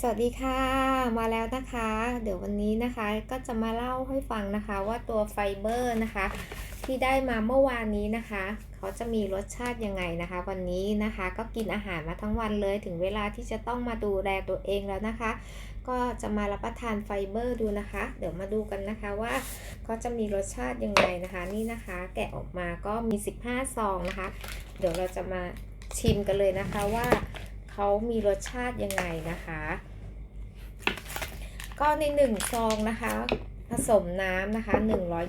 สวัสดีค่ะ มาแล้วนะคะ เดี๋ยววันนี้นะคะก็จะมาเล่าให้ฟังนะคะว่าตัวไฟเบอร์นะคะ ที่ได้มาเมื่อวานนี้นะคะ เขาจะมีรสชาติยังไงนะคะ วันนี้นะคะก็กินอาหารมาทั้งวันเลยถึงเวลาที่จะต้องมาดูแลตัวเองแล้วนะคะ ก็จะมารับประทานไฟเบอร์ดูนะคะ เดี๋ยวมาดูกันนะคะว่าเขาจะมีรสชาติยังไงนะคะ นี่นะคะ แกะออกมาก็มี 15ซองนะคะ เดี๋ยวเราจะมาชิมกันเลยนะคะว่า เขามีรสชาติยังไงนะคะ ก็ในหนึ่งซองนะคะ ผสมน้ำนะคะ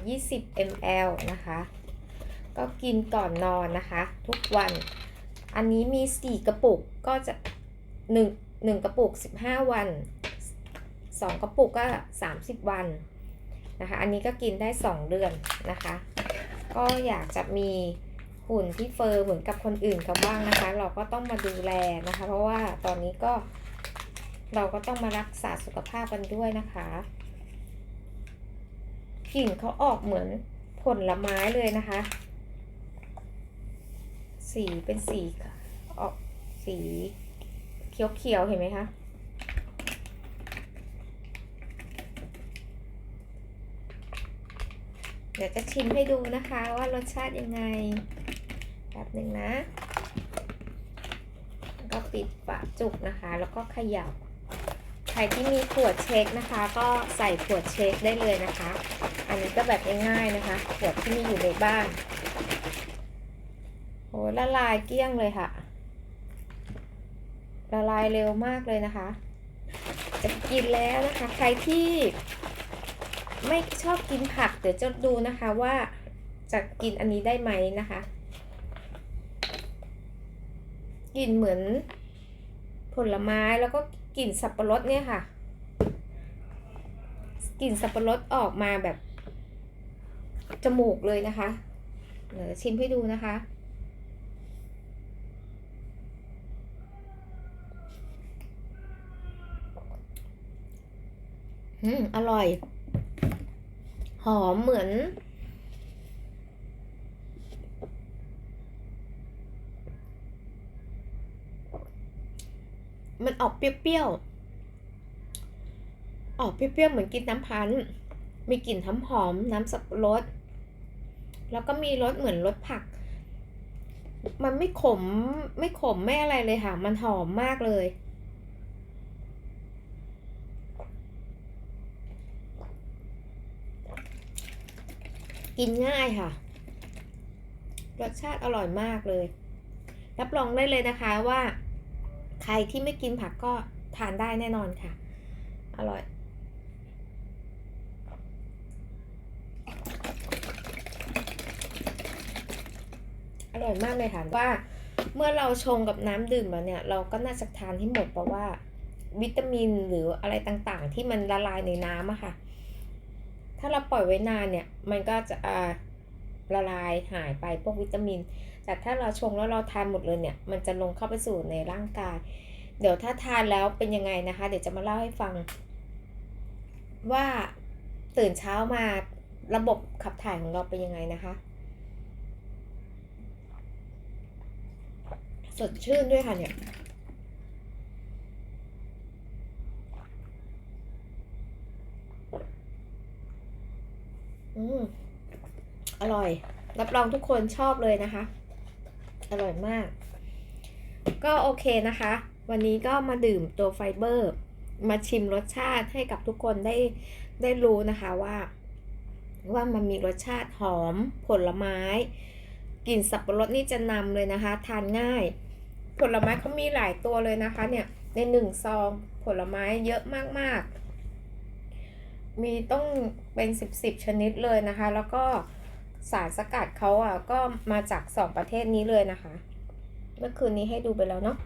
120 ml นะคะ ก็กินก่อนนอนนะคะ ทุกวัน อันนี้มี 4 กระปุกก็จะ 1 1 กระปุก 15 วัน 2 กระปุกก็ 30 วันนะคะ อันนี้ก็กินได้ 2 เดือนนะคะ ก็อยากจะมี หุ่นที่เฟอร์เหมือนกับคนอื่นเขาบ้างนะคะ เราก็ต้องมาดูแลนะคะ เพราะว่าตอนนี้ก็ เราก็ต้องมารักษาสุขภาพกันด้วยนะคะกลิ่นเขาออกเหมือนผลไม้เลยนะคะ สีเป็นสีออกสีเขียวๆเห็นไหมคะเดี๋ยวจะชิมให้ดูนะคะว่ารสชาติยังไง แบบหนึ่งนะก็ปิดฝาจุกนะคะ แล้วก็เขยับ ใครที่มีขวดเช็คนะคะ ก็ใส่ขวดเช็คได้เลยนะคะ อันนี้ก็แบบง่ายๆนะคะ ขวดที่มีอยู่ในบ้านโอ้ละลายเกลี้ยงเลยค่ะ ละลายเร็วมากเลยนะคะ จะกินแล้วนะคะ ใครที่ไม่ชอบกินผัก เดี๋ยวจะดูนะคะว่าจะกินอันนี้ได้ไหมนะคะ กลิ่นเหมือนผลไม้แล้วก็กลิ่นสับปะรดเนี่ยค่ะ กลิ่นสับปะรดออกมาแบบ จมูกเลยนะคะเดี๋ยวชิมให้ดูนะคะ อืม อร่อย หอมเหมือน มันออกเปรี้ยวๆ ออกเปรี้ยวๆ เหมือนกินน้ำพัน มีกลิ่นหอมหอมๆ น้ำสับปะรด แล้วก็มีรสเหมือนรสผัก มันไม่ขมไม่ขมไม่อะไรเลยค่ะ มันหอมมากเลย กินง่ายค่ะ รสชาติอร่อยมากเลย รับรองได้เลยนะคะว่า ใครที่ไม่กินผักก็ทานได้แน่นอนค่ะ อร่อย อร่อยมากเลยค่ะว่าเมื่อเราชงกับน้ำดื่มแล้วเนี่ย เราก็น่าจะทานให้หมดเพราะว่า วิตามินหรืออะไรต่างๆ ที่มันละลายในน้ำอะค่ะ ถ้าเราปล่อยไว้นานเนี่ย มันก็จะอ่า ละลายหายไปพวกวิตามิน แต่ถ้าเราชงแล้วเราทานหมดเลยเนี่ย มันจะลงเข้าไปสู่ในร่างกาย เดี๋ยวถ้าทานแล้วเป็นยังไงนะคะ เดี๋ยวจะมาเล่าให้ฟัง ว่าตื่นเช้ามาระบบขับถ่ายของเราเป็นยังไงนะคะ สดชื่นด้วยค่ะเนี่ยอืม อร่อย รับรองทุกคนชอบเลยนะคะ อร่อยมาก ก็โอเคนะคะ วันนี้ก็มาดื่มตัวไฟเบอร์ มาชิมรสชาติให้กับทุกคนได้ได้รู้นะคะว่า ว่ามันมีรสชาติหอมผลไม้กลิ่นสับปะรดนี่จะนำเลยนะคะ ทานง่าย ผลไม้เขามีหลายตัวเลยนะคะ เนี่ยในหนึ่งซองผลไม้เยอะมากๆ มีต้องเป็นสิบสิบชนิดเลยนะคะ แล้วก็ สารสกัดเขาอะก็มาจากสองประเทศนี้เลยนะคะ เมื่อคืนนี้ให้ดูไปแล้วเนาะ